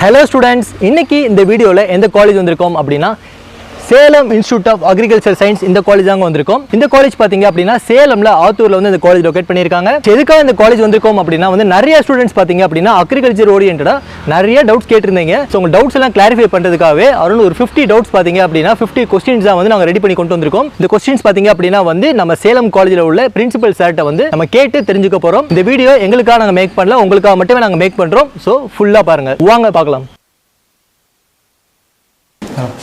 Hello students இன்னைக்கு இந்த வீடியோவில் எந்த காலேஜ் வந்திருக்கோம் அப்படின்னா Salem institute of agriculture science இந்த காலேஜ் தாங்க வந்திருக்கோம். இந்த காலேஜ் பார்த்தீங்க அப்படின்னா சேலம்ல ஆத்தூர்ல வந்து இந்த காலேஜ் லொகேட் பண்ணியிருக்காங்க. எதுக்காக இந்த காலேஜ் வந்திருக்கோம் அப்படின்னா வந்து நிறைய ஸ்டூடெண்ட்ஸ் பார்த்தீங்க அப்படின்னா அக்ரிகல்ச்சர் ஓரியன்டா நிறைய டவுட்ஸ் கேட்டிருந்தீங்க. ஸோ உங்க டவுட்ஸ் எல்லாம் கிளாரிஃபை பண்ணுறதுக்காகவே அருண் ஒரு ஃபிஃப்டி டவுட்ஸ் பார்த்தீங்க அப்படின்னா ஃபிஃப்டி கொஸ்டின்ஸ் தான் வந்து நாங்கள் ரெடி பண்ணி கொண்டு வந்திருக்கோம். இந்த கொஸ்டின்ஸ் பார்த்தீங்க அப்படின்னா வந்து நம்ம சேலம் காலேஜில் உள்ள பிரின்சிபல் சார்ட்ட வந்து நம்ம கேட்டு தெரிஞ்சுக்க போகிறோம் இந்த வீடியோ எங்களுக்காக நாங்கள் மேக் பண்ணல உங்களுக்காக மட்டுமே நாங்கள் மேக் பண்ணுறோம் ஸோ ஃபுல்லாக பாருங்க. வாங்க பார்க்கலாம்.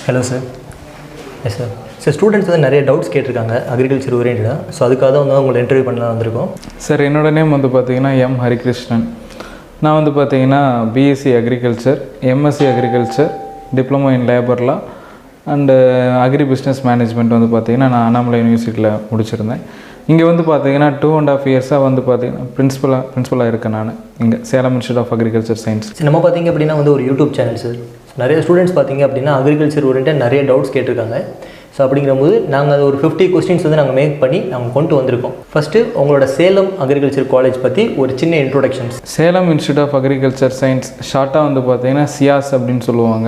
Hello sir yes sir sir students வந்து நிறைய டவுட்ஸ் கேட்டிருக்காங்க அக்ரிகல்ச்சர் ஓரியன்டாக ஸோ அதுக்காக தான் வந்து உங்களை இன்டர்வியூ பண்ணலாம் வந்திருக்கோம். சார் என்னோட நேம் வந்து பார்த்தீங்கன்னா எம் ஹரிகிருஷ்ணன் நான் வந்து பார்த்தீங்கன்னா BSc agriculture MSc agriculture diploma in லேபர்லா and agri business management வந்து பார்த்தீங்கன்னா நான் அண்ணாமலை யூனிவர்சிட்டியில் முடிச்சிருந்தேன். இங்கே வந்து பார்த்தீங்கன்னா டூ அண்ட் ஆஃப் இயர்ஸாக வந்து பார்த்தீங்கன்னா பிரின்ஸிபலாக பிரின்ஸிபலாக இருக்கேன் நான். இங்கே Salem institute of agriculture science நம்ம பார்த்தீங்க அப்படின்னா வந்து ஒரு யூடியூப் சேனல் சார் நிறைய ஸ்டூடெண்ட்ஸ் பார்த்தீங்க அப்படின்னா அக்ரிகல்ச்சர் ஓரியன்டாக நிறைய டவுட்ஸ் கேட்டிருக்காங்க. ஸோ அப்படிங்கும்போது நாங்கள் அது ஒரு ஃபிஃப்டி கொஸ்டின்ஸ் வந்து நாங்கள் மேக் பண்ணி நாங்கள் கொண்டு வந்திருக்கோம். ஃபஸ்ட்டு உங்களோட சேலம் அக்ரிகல்ச்சர் காலேஜ் பற்றி ஒரு சின்ன introductions Salem institute of agriculture science ஷார்ட்டாக வந்து பார்த்தீங்கன்னா சியாஸ் அப்படின்னு சொல்லுவாங்க.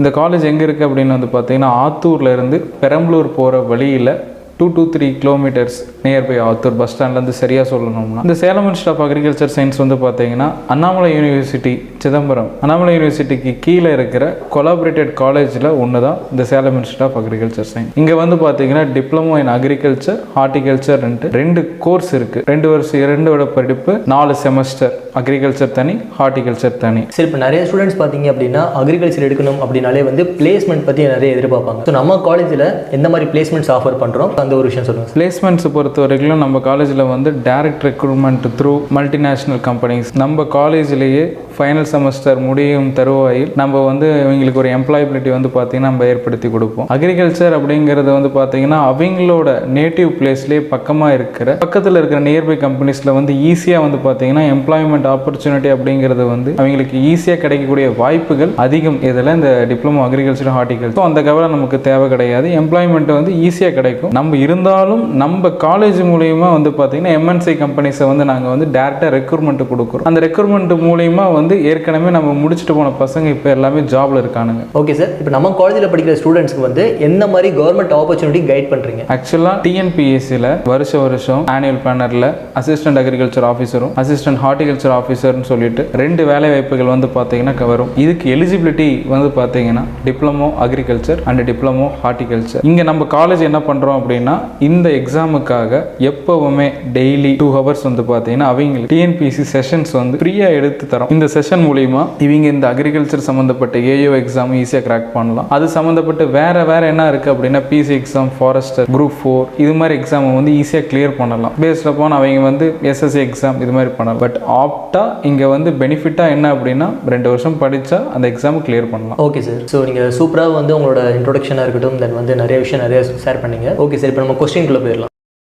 இந்த காலேஜ் எங்கே இருக்குது அப்படின்னு வந்து பார்த்தீங்கன்னா ஆத்தூர்ல இருந்து பெரம்பலூர் போகிற வழியில் two two three kilometres nearby Attur bus ஸ்டாண்ட்லேருந்து சரியாக சொல்லணும்னா இந்த Salem institute of agriculture science வந்து பார்த்தீங்கன்னா அண்ணாமலை யூனிவர்சிட்டி சிதம்பரம். அண்ணாமலை யூனிவர்சிட்டிக்கு கீழே இருக்கிற கொலாபரேட்டட் காலேஜில் ஒன்று தான் இந்த Salem institute of agriculture science இங்கே வந்து பார்த்தீங்கன்னா டிப்ளமோ இன் அக்ரிகல்ச்சர் ஹார்டிகல்ச்சர் ரெண்டு கோர்ஸ் இருக்குது ரெண்டு வருஷம் இரண்டோட படிப்பு நாலு செமஸ்டர் அக்ரிகல்ச்சர் தனி ஹார்டிகல்ச்சர் தனி. சரி இப்போ நிறைய ஸ்டூடெண்ட்ஸ் பார்த்தீங்க அப்படின்னா அக்ரிகல்ச்சர் எடுக்கணும் அப்படின்னாலே வந்து பிளேஸ்மெண்ட் பற்றி நிறைய எதிர்பார்ப்பாங்க. ஸோ நம்ம காலேஜில் எந்த மாதிரி பிளேஸ்மெண்ட்ஸ் ஆஃபர் பண்ணுறோம் அந்த ஒரு விஷயம் சொல்லுங்கள் பிளேஸ்மெண்ட்ஸ் பொறுத்த வரைக்கும் நம்ம காலேஜில் வந்து direct recruitment through multinational companies நம்ம காலேஜ்லேயே ஃபைனல் செமஸ்டர் முடியும் தருவாயில் நம்ம வந்து இவங்களுக்கு ஒரு எம்ப்ளாயபிலிட்டி வந்து பார்த்தீங்கன்னா நம்ம ஏற்படுத்தி கொடுப்போம். அக்ரிகல்ச்சர் அப்படிங்கிறது வந்து பார்த்தீங்கன்னா அவங்களோட நேட்டிவ் பிளேஸ்லேயே பக்கமாக இருக்கிற பக்கத்தில் இருக்கிற நியர்பை கம்பெனிஸில் வந்து ஈஸியாக வந்து பார்த்தீங்கன்னா எம்ப்ளாய்மெண்ட் ஆப்பர்ச்சுனிட்டி அப்படிங்கிறது வந்து அவங்களுக்கு ஈஸியாக கிடைக்கக்கூடிய வாய்ப்புகள் அதிகம். இதில் இந்த டிப்ளமோ அக்ரிகல்ச்சர் ஹார்டிகல்ச்சர் அந்த கவலை நமக்கு தேவை கிடையாது. எம்ப்ளாய்மெண்ட் வந்து ஈஸியாக கிடைக்கும். நம்ம இருந்தாலும் நம்ம காலேஜ் மூலயமா வந்து பார்த்தீங்கன்னா எம்என்சி கம்பெனிஸை வந்து நாங்கள் வந்து டேரெக்டாக ரெக்ரூட்மெண்ட் கொடுக்குறோம். அந்த ரெக்ரூட்மெண்ட் மூலயமா வந்து ஏற்கனவே நம்ம முடிச்சுட்டு போன பசங்க இப்போ எல்லாமே ஜாப்ல இருக்கானுங்க. ஓகே சார் இப்போ நம்ம காலேஜில் படிக்கிற ஸ்டூடெண்ட்ஸ்க்கு வந்து எந்த மாதிரி கவர்மெண்ட் ஆப்பர்ச்சுனிட்டி கைட் பண்ணுறீங்க ஆக்சுவலாக டிஎன்பிஎஸ்சியில் வருஷ வருஷம் ஆனுவல் பிளானரில் அசிஸ்டன்ட் அக்ரிகல்ச்சர் ஆஃபீஸரும் அசிஸ்டன்ட் ஹார்டிகல்ச்சர் ஆஃபீஸர்னு சொல்லிட்டு ரெண்டு வேலை வாய்ப்புகள் வந்து பார்த்தீங்கன்னா வரும். இதுக்கு எலிஜிபிலிட்டி வந்து பார்த்தீங்கன்னா diploma agriculture and diploma horticulture இங்கே நம்ம காலேஜ் என்ன பண்ணுறோம் அப்படின்னா இந்த எக்ஸாமுக்காக எப்போவுமே டெய்லி டூ ஹவர்ஸ் வந்து பார்த்தீங்கன்னா அவங்களுக்கு டிஎன்பிஎஸ்சி செஷன்ஸ் வந்து ஃப்ரீயாக எடுத்து தரோம். இந்த செஷன் மூலிமா இவங்க இந்த அக்ரிகல்ச்சர் சம்மந்தப்பட்ட ஏயோ எக்ஸாம் ஈஸியாக கிராக் பண்ணலாம். அது சம்மந்தப்பட்ட வேற வேற என்ன இருக்குது அப்படின்னா PC exam forester group four இது மாதிரி எக்ஸாம் வந்து ஈஸியாக கிளியர் பண்ணலாம். பேஸ்ட் அப்பான் அவங்க வந்து எஸ்எஸ்சி எக்ஸாம் இது மாதிரி பண்ணலாம். பட் ஆப்டா இங்கே வந்து பெனிஃபிட்டாக என்ன அப்படின்னா ரெண்டு வருஷம் படித்தா அந்த எக்ஸாம் கிளியர் பண்ணலாம். ஓகே சார் ஸோ நீங்கள் சூப்பராக வந்து உங்களோட இன்ட்ரொடக்ஷனாக இருக்கட்டும் தென் வந்து நிறைய விஷயம் நிறைய ஷேர் பண்ணீங்க. ஓகே சார் இப்போ நம்ம கொஸ்டின்குள்ளே போயிடலாம்.